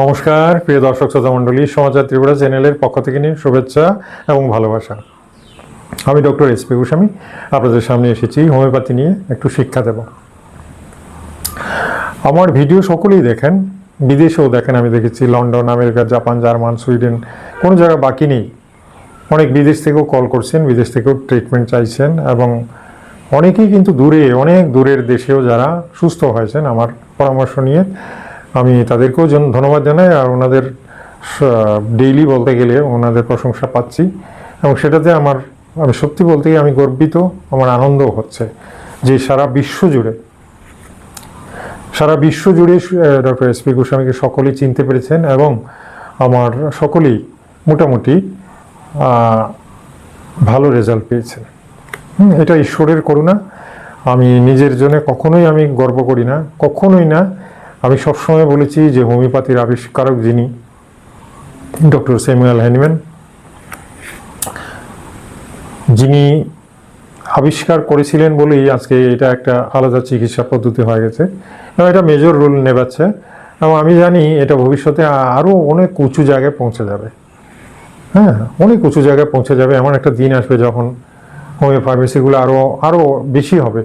নমস্কার, প্রিয় দর্শক শ্রোতা মণ্ডলী সমাচার ত্রিপুরা চ্যানেলের পক্ষ থেকে নিয়ে শুভেচ্ছা এবং ভালোবাসা। আমি ডক্টর এস পি গোস্বামী, আপনাদের সামনে এসেছি, হোমিওপ্যাথি নিয়ে একটু শিক্ষা দেব। আমার ভিডিও সকলেই দেখেন, বিদেশেও দেখেন, আমি দেখেছি London, America, Japan, German, Sweden, কোনো জায়গা বাকি নেই। অনেক বিদেশ থেকেও কল করছেন, বিদেশ থেকেও ট্রিটমেন্ট চাইছেন এবং অনেকেই কিন্তু দূরে, অনেক দূরের দেশেও যারা সুস্থ হয়েছেন, আমার পরামর্শ নিয়ে আমি তাদেরকেও ধন্যবাদ জানাই আর ওনাদের ডেইলি বলতে গেলে ওনাদের প্রশংসা পাচ্ছি এবং সেটাতে আমার, আমি সত্যি বলতে আমি গর্বিত, আমার আনন্দও হচ্ছে যে সারা বিশ্ব জুড়ে, সারা বিশ্ব জুড়ে ডক্টর এস পি গোস্বামীকে সকলেই চিনতে পেরেছেন এবং আমার সকলেই মোটামুটি ভালো রেজাল্ট পেয়েছেন এটা ঈশ্বরের করুণা। আমি নিজের জন্য কখনোই আমি গর্ব করি না, কখনোই না আমি সবসময় বলেছি যে হোমিওপ্যাথির আবিষ্কারক যিনি, ডক্টর স্যামুয়েল হ্যানিম্যান যিনি আবিষ্কার করেছিলেন বলেই আজকে এটা একটা আলাদা চিকিৎসা পদ্ধতি হয়ে গেছে। এবং এটা মেজর রোল নেবাচ্ছে। এবং আমি জানি এটা ভবিষ্যতে আরও অনেক উঁচু জায়গায় পৌঁছে যাবে। হ্যাঁ অনেক উঁচু জায়গায় পৌঁছে যাবে। এমন একটা দিন আসবে যখন হোমিও ফার্মেসিগুলো আরও আরও বেশি হবে।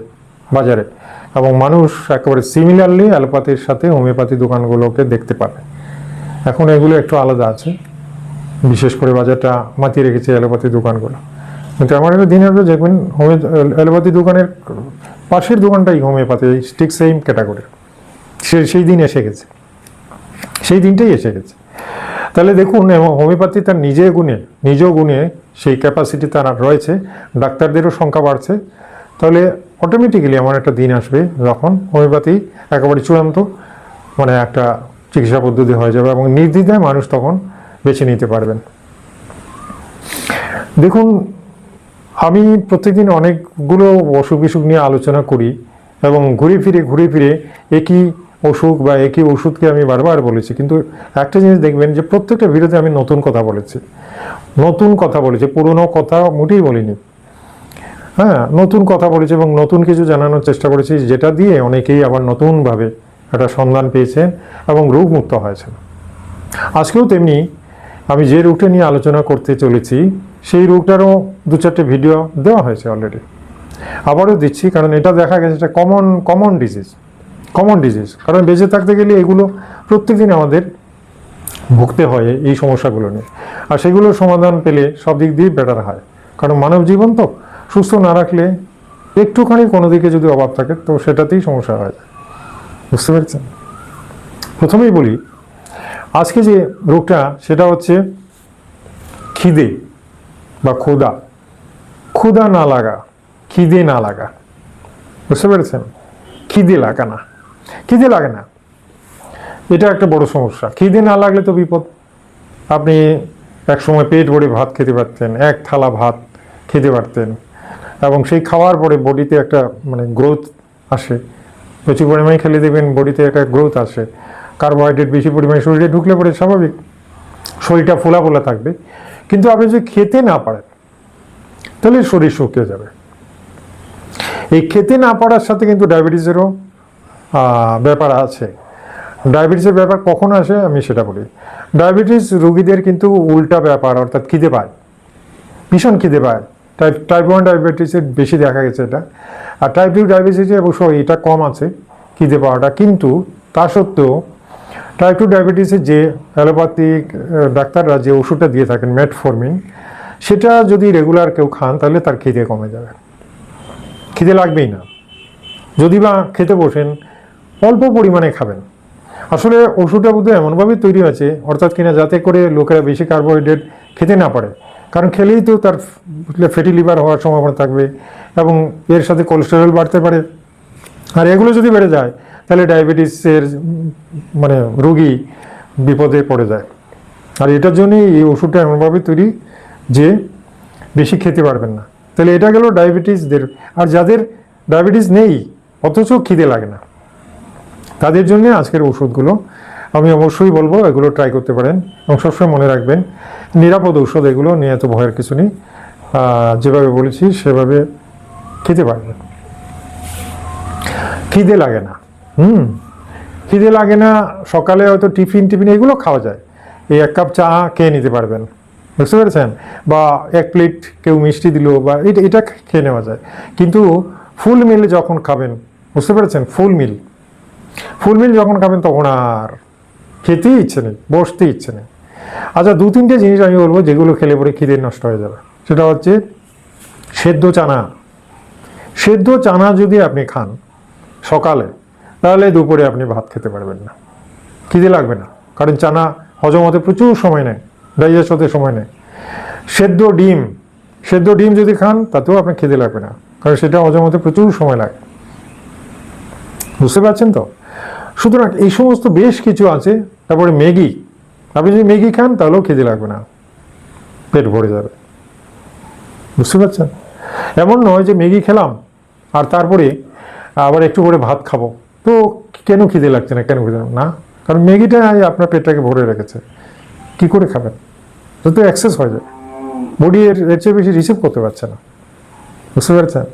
বাজারে। এবং মানুষ একেবারে সিমিলারলি অ্যালোপ্যাথির সাথে হোমিওপ্যাথি দোকানগুলোকে দেখতে পাবে এখন এগুলো একটু আলাদা আছে। বিশেষ করে বাজারটা মাতিয়ে রেখেছে অ্যালোপ্যাথি দোকানগুলো। কিন্তু আমার একটা দিন আসবে দেখবেন হোমিও অ্যালোপ্যাথি দোকানের পাশের দোকানটাই হোমিওপ্যাথি ঠিক সেম ক্যাটাগরি সে সেই দিন এসে গেছে। সেই দিনটাই এসে গেছে। তাহলে দেখুন হোমিওপ্যাথি তার নিজে গুণে নিজ গুণে সেই ক্যাপাসিটি তার রয়েছে। ডাক্তারদেরও সংখ্যা বাড়ছে। তাহলে অটোমেটিক্যালি এমন একটা দিন আসবে যখন হোমিওপ্যাথি একেবারে চূড়ান্ত মানে একটা চিকিৎসা পদ্ধতি হয়ে যাবে এবং নির্দ্বিধায় মানুষ তখন বেছে নিতে পারবেন। দেখুন, আমি প্রত্যেকদিন অনেকগুলো অসুখ বিসুখ নিয়ে আলোচনা করি এবং ঘুরে ফিরে ঘুরে ফিরে একই অসুখ বা একই ওষুধকে আমি বারবার বলেছি। কিন্তু একটা জিনিস দেখবেন যে প্রত্যেকটা ভিডিওতে আমি নতুন কথা বলেছি। নতুন কথা বলেছি, পুরনো কথা মোটেই বলিনি। হ্যাঁ নতুন কথা বলেছি এবং নতুন কিছু জানানোর চেষ্টা করেছি, যেটা দিয়ে অনেকেই আবার নতুনভাবে একটা সন্ধান পেয়েছেন এবং রোগমুক্ত হয়েছেন। আজকেও তেমনি আমি যে রোগটা নিয়ে আলোচনা করতে চলেছি, সেই রোগটারও দু চারটে ভিডিও দেওয়া হয়েছে অলরেডি আবারও দিচ্ছি, কারণ এটা দেখা গেছে এটা common common disease common disease কারণ বেঁচে থাকতে গেলে এগুলো প্রত্যেকদিন আমাদের ভুগতে হয় এই সমস্যাগুলো নিয়ে। আর সেগুলোর সমাধান পেলে সব দিক দিয়ে বেটার হয়। কারণ মানব জীবন তো সুস্থ না রাখলে একটুখানি কোনো দিকে যদি অভাব থাকে, তো সেটাতেই সমস্যা হয়ে। যায় বুঝতে পেরেছেন? প্রথমেই বলি, আজকে যে রোগটা, সেটা হচ্ছে খিদে বা ক্ষুদা ক্ষুদা না লাগা, খিদে না লাগা। বুঝতে পেরেছেন? খিদে লাগা না। খিদে লাগে না। এটা একটা বড় সমস্যা। খিদে না লাগলে তো বিপদ। আপনি এক সময় পেট ভরে ভাত খেতে পারতেন, এক থালা ভাত খেতে পারতেন। এবং সেই খাওয়ার পরে বডিতে একটা মানে গ্রোথ আসে। প্রচুর পরিমাণে খেলে দেখবেন বডিতে একটা গ্রোথ আসে। কার্বোহাইড্রেট বেশি পরিমাণে শরীরে ঢুকলে পরে স্বাভাবিক শরীরটা ফোলা ফোলা থাকবে। কিন্তু আপনি যদি খেতে না পারেন, তাহলে শরীর শুকিয়ে যাবে। এই খেতে না পারার সাথে কিন্তু ডায়াবেটিসেরও ব্যাপার আছে। ডায়াবেটিসের ব্যাপার কখন আসে আমি সেটা বলি। ডায়াবেটিস রোগীদের কিন্তু উল্টা ব্যাপার, অর্থাৎ খিদে পায়। ভীষণ খিদে পায়। টাইপ টাইপ ওয়ান ডায়াবেটিসের বেশি দেখা গেছে এটা। আর টাইপ টু ডায়াবেটিসে অবশ্য এটা কম আছে খিদে পাওয়াটা, কিন্তু তা সত্ত্বেও টাইপ টু ডায়াবেটিসের যে অ্যালোপ্যাথিক ডাক্তাররা যে ওষুধটা দিয়ে থাকেন মেটফরমিন সেটা যদি রেগুলার কেউ খান, তাহলে তার খিদে কমে যাবে। খিদে লাগবেই না। যদি বা খেতে বসেন, অল্প পরিমাণে খাবেন। আসলে ওষুধটা বোধহয় এমনভাবে তৈরি হয়েছে, অর্থাৎ কিনা যাতে করে লোকেরা বেশি কার্বোহাইড্রেট খেতে না পারে। কারণ খেলেই তো তার ফ্যাটি লিভার হওয়ার সম্ভাবনা থাকবে এবং এর সাথে কোলেস্টেরল বাড়তে পারে। আর এগুলো যদি বেড়ে যায়, তাহলে ডায়াবেটিসের মানে রোগী বিপদে পড়ে যায়। আর এটার জন্যই এই ওষুধটা এমনভাবে তৈরি যে বেশি খেতে পারবেন না। তাহলে এটা গেল ডায়াবেটিসদের আর যাদের ডায়াবেটিস নেই, অথচ খিদে লাগে না। তাদের জন্য আজকের ওষুধগুলো আমি অবশ্যই বলব, এগুলো ট্রাই করতে পারেন এবং সবসময় মনে রাখবেন, নিরাপদ ঔষধ এগুলো নিয়ে এত ভয়ের কিছু নেই। যেভাবে বলেছি সেভাবে খেতে পারবেন। খিদে লাগে না, হুম? খিদে লাগে না, সকালে হয়তো টিফিন টিফিন এগুলো খাওয়া যায়। এই এক কাপ চা খেয়ে নিতে পারবেন, বুঝতে পেরেছেন? বা এক প্লেট কেউ মিষ্টি দিল বা এটা এটা খেয়ে নেওয়া যায়। কিন্তু ফুল মিল যখন খাবেন, বুঝতে পেরেছেন? ফুল মিল। ফুল মিল যখন খাবেন তখন আর খেতেই ইচ্ছে নেই, বসতে ইচ্ছে নেই। আচ্ছা দু তিনটে জিনিস আমি বলব যেগুলো খেলে পরে খিদে নষ্ট হয়ে যাবে। সেটা হচ্ছে সেদ্ধ চানা। সেদ্ধ চানা যদি আপনি খান সকালে, তাহলে দুপুরে আপনি ভাত খেতে পারবেন না। খিদে লাগবে না, কারণ চানা হজম হতে প্রচুর সময় নেয় ডাইজেস্ট হতে সময় নেয়। সেদ্ধ ডিম সেদ্ধ ডিম যদি খান, তাতেও আপনার খিদে লাগবে না, কারণ সেটা হজম হতে প্রচুর সময় লাগে। বুঝতে পারছেন তো? সুতরাং এই সমস্ত বেশ কিছু আছে। তারপরে ম্যাগি। আপনি যদি ম্যাগি খান, তাহলেও খেতে লাগবে না। পেট ভরে যাবে। বুঝতে পারছেন? এমন নয় যে ম্যাগি খেলাম, আর তারপরে আবার একটু করে ভাত খাব। তো কেন খিদে লাগছে না? কেন খিদে না? কারণ ম্যাগিটা আপনার পেটটাকে ভরে রেখেছে। কি করে খাবেন? তো অ্যাক্সেস হয়ে যায়। বডি এর এর চেয়ে বেশি রিসিভ করতে পারছে না। বুঝতে পারছেন?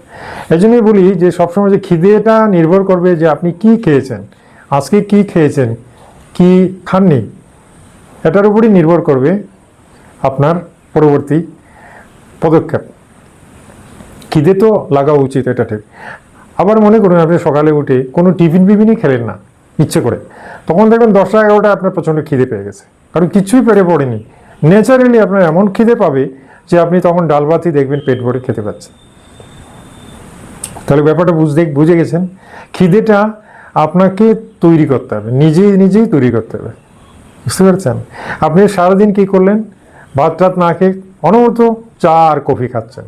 এই জন্যই বলি যে সবসময় যে খিদেটা নির্ভর করবে যে আপনি কি খেয়েছেন। আজকে কি খেয়েছেন? কি খাননি? এটার উপরই নির্ভর করবে আপনার পরবর্তী পদক্ষেপ। খিদে তো লাগা উচিত এটা ঠিক আবার মনে করুন, আপনি সকালে উঠে কোনো টিফিন বিফিনই খেলেন না, ইচ্ছে করে। তখন দেখবেন দশটা এগারোটা আপনার প্রচণ্ড খিদে পেয়ে গেছে। কারণ কিছুই পেরে পড়েনি। ন্যাচারালি আপনার এমন খিদে পাবে যে আপনি তখন ডাল ভাতই দেখবেন পেট ভরে খেতে পাচ্ছেন। তাহলে ব্যাপারটা বুঝতে বুঝে গেছেন? খিদেটা আপনাকে তৈরি করতে হবে, নিজেই নিজেই তৈরি করতে হবে। বুঝতে পারছেন? আপনি সারাদিন কি করলেন? ভাত টাত না খেয়ে অনবরত চা আর কফি খাচ্ছেন।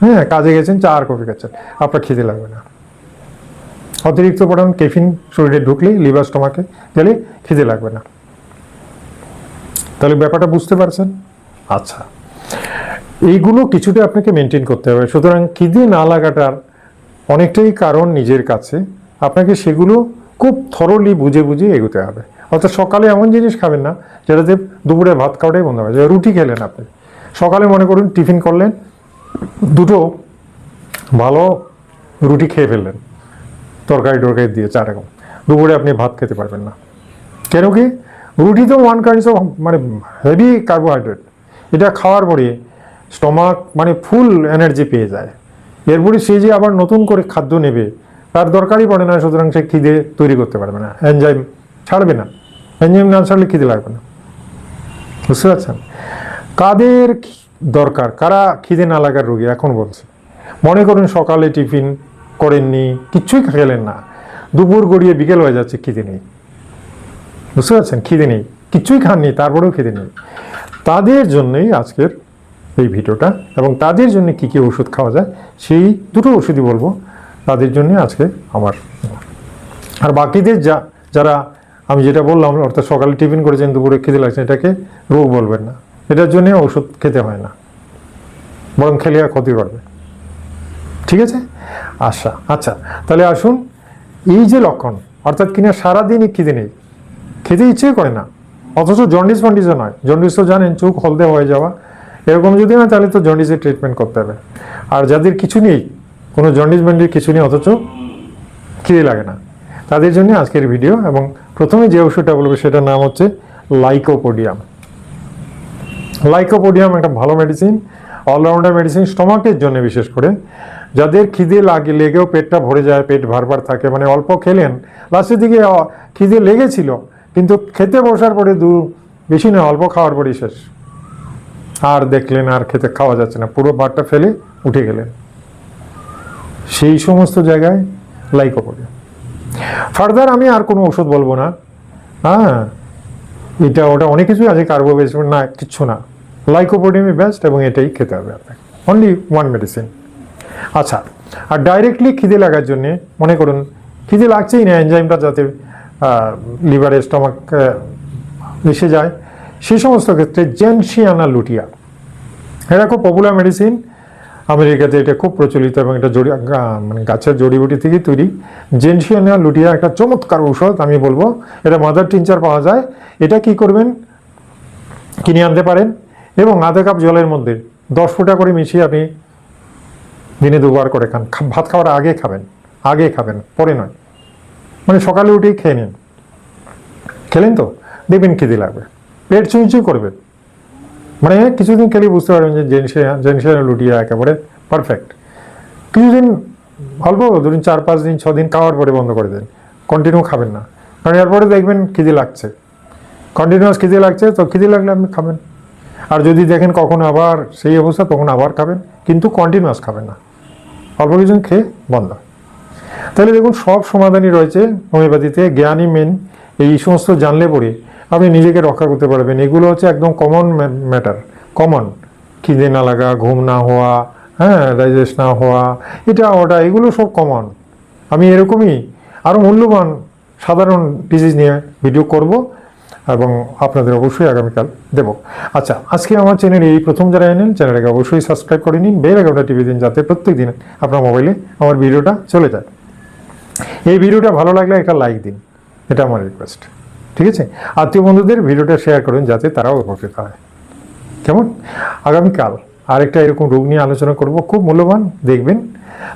হ্যাঁ কাজে গেছেন, চা আর কফি খাচ্ছেন। আপনার খিদে লাগবে না। অতিরিক্ত পরিমাণ কেফিন শরীরে ঢুকলে লিভার স্টোমাকে গেলে খিদে লাগবে না। তাহলে ব্যাপারটা বুঝতে পারছেন? আচ্ছা। এইগুলো কিছুটা আপনাকে মেনটেন করতে হবে। সুতরাং খিদে না লাগাটার অনেকটাই কারণ নিজের কাছে। আপনাকে সেগুলো খুব থরলি বুঝে বুঝে এগোতে হবে। অর্থাৎ সকালে এমন জিনিস খাবেন না যেটাতে দুপুরে ভাত খাওয়াটাই বন্ধ হবে। রুটি খেলেন আপনি। সকালে মনে করুন টিফিন করলেন, দুটো ভালো রুটি খেয়ে ফেললেন। তরকারি টরকারি দিয়ে চা রকম দুপুরে আপনি ভাত খেতে পারবেন না। কেন কি? রুটি তো ওয়ান কাইন্ডস অফ মানে হেভি কার্বোহাইড্রেট এটা খাওয়ার পরে স্টমাক মানে ফুল এনার্জি পেয়ে যায়। এরপরে সে যে আবার নতুন করে খাদ্য নেবে তার দরকারই পড়ে না, সুতরাং সে খিদে তৈরি করতে পারবে না। এনজাইম ছাড়বে না। এনজাইম না ছাড়লে খিদে লাগবে না। বুঝতে পারছেন? কাদের দরকার? কারা খিদে না লাগার রোগী? এখন বলছে। মনে করুন সকালে টিফিন করেননি কিচ্ছুই খেলেন না। দুপুর গড়িয়ে বিকেল হয়ে যাচ্ছে, খিদে নেই। বুঝতে পারছেন? খিদে নেই। কিচ্ছুই খাননি, তারপরেও খিদে নেই। তাদের জন্যই আজকের এই ভিডিওটা, এবং তাদের জন্য কি কি ওষুধ খাওয়া যায়, সেই দুটো ওষুধই বলব। তাদের জন্য আজকে আমার আর বাকিদের যা, যারা আমি যেটা বললাম, অর্থাৎ সকালে টিফিন করেছেন, দুপুরে খেতে লাগছে এটাকে রোগ বলবেন না। এটার জন্য ওষুধ খেতে হয় না। বরং খেলে আর ক্ষতি করবে। ঠিক আছে? আচ্ছা আচ্ছা তাহলে আসুন, এই যে লক্ষণ, অর্থাৎ কিনা সারাদিনই খিদে নেই, খেতে ইচ্ছে করে না, অথচ জন্ডিস ফন্ডিসও নয়। জন্ডিস তো জানেন, চোখ হলদে হয়ে যাওয়া। এরকম যদি না তাহলে তো জন্ডিসের ট্রিটমেন্ট করতে হবে। আর যাদের কিছু নেই কোনো জন্ডিস মন্ডিস কিছু নেই, অথচ খিদে লাগে না। তাদের জন্য আজকের ভিডিও এবং প্রথমে যে ওষুধটা বলব সেটার নাম হচ্ছে লাইকোপোডিয়াম। লাইকোপোডিয়াম একটা ভালো মেডিসিন অলরাউন্ডার মেডিসিন স্টমাকের জন্য বিশেষ করে। যাদের খিদে লাগে, লেগেও পেটটা ভরে যায়, পেট ভারবার থাকে মানে অল্প খেলেন লাস্টের দিকে খিদে লেগেছিল, কিন্তু খেতে বসার পরে দু, বেশি না অল্প খাওয়ার পরেই শেষ। আর দেখলেন, আর খেতে খাওয়া যাচ্ছে না, পুরো ভাতটা ফেলে উঠে গেলেন। সেই সমস্ত জায়গায় লাইকোপোডিয়াম ফার্দার আমি আর কোনো ওষুধ বলব না। হ্যাঁ এটা, ওটা অনেক কিছুই আছে কার্বোবেস না, কিচ্ছু না। লাইকোপোডিয়ামই বেস্ট এবং এটাই খেতে হবে আপনাকে। অনলি ওয়ান মেডিসিন আচ্ছা আর ডাইরেক্টলি খিদে লাগার জন্যে মনে করুন, খিদে লাগছেই না এনজাইমটা যাতে লিভারে স্টমাক এসে যায়। সেই সমস্ত ক্ষেত্রে জেনশিয়ানা লুটিয়া এটা খুব পপুলার মেডিসিন আমেরিকাতে এটা খুব প্রচলিত এবং এটা জড়ি মানে গাছের জড়িবুটি থেকেই তৈরি। জেনশিয়ানা লুটিয়া একটা চমৎকার ঔষধ, আমি বলব। এটা মাদার টিনচার পাওয়া যায়। এটা কি করবেন? কিনে আনতে পারেন এবং আধা কাপ জলের মধ্যে দশ ফুটা করে মিশিয়ে আপনি দিনে দুবার করে খান। ভাত খাওয়ার আগে খাবেন আগে খাবেন, পরে নয়। মানে সকালে উঠেই খেয়ে নিন। খেলেন তো? দেখবেন খিদে লাগবে। পেট চুঁচু করবে। মানে কিছুদিন খেলে বুঝতে পারবেন যে জেনসে লুটিয়া একেবারে পারফেক্ট কিছুদিন, অল্প ধরুন চার, পাঁচ দিন ছ দিন খাওয়ার পরে বন্ধ করে দেন। কন্টিনিউ খাবেন না। কারণ এরপরে দেখবেন খিদে লাগছে। কন্টিনিউয়াস খিদে লাগছে, তো খিদে লাগলে আপনি খাবেন। আর যদি দেখেন কখন আবার সেই অবস্থা, তখন আবার খাবেন, কিন্তু কন্টিনিউয়াস খাবেন না। অল্প কিছুদিন খেয়ে বন্ধ। তাহলে দেখুন, সব সমাধানই রয়েছে। হোমিওপ্যাথিতে জ্ঞানই মেন এই সমস্ত জানলে পরে আপনি নিজেকে রক্ষা করতে পারবেন। এগুলো হচ্ছে একদম কমন ম্যাটার কমন খিদে না লাগা, ঘুম না হওয়া হ্যাঁ ডাইজেস্ট না হওয়া, এটা, ওটা, এগুলো সব কমন আমি এরকমই আরও মূল্যবান সাধারণ ডিজিজ নিয়ে ভিডিও করব এবং আপনাদের অবশ্যই আগামীকাল দেব। আচ্ছা আজকে আমার চ্যানেলে এই প্রথম যারা এনেন চ্যানেলটাকে অবশ্যই সাবস্ক্রাইব করে নিন। বেল আইকনটা টিভি দিন যাতে প্রত্যেক দিন আপনার মোবাইলে আমার ভিডিওটা চলে যায়। এই ভিডিওটা ভালো লাগলে একটা লাইক দিন। এটা আমার রিকোয়েস্ট ঠিক আছে? আত্মীয় বন্ধুদের ভিডিওটা শেয়ার করুন যাতে তারাও উপকৃত হয়। কেমন? আগামীকাল আরেকটা এরকম রোগ নিয়ে আলোচনা করব। খুব মূল্যবান, দেখবেন।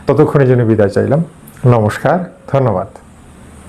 ততক্ষণের জন্য বিদায় চাইলাম। নমস্কার, ধন্যবাদ।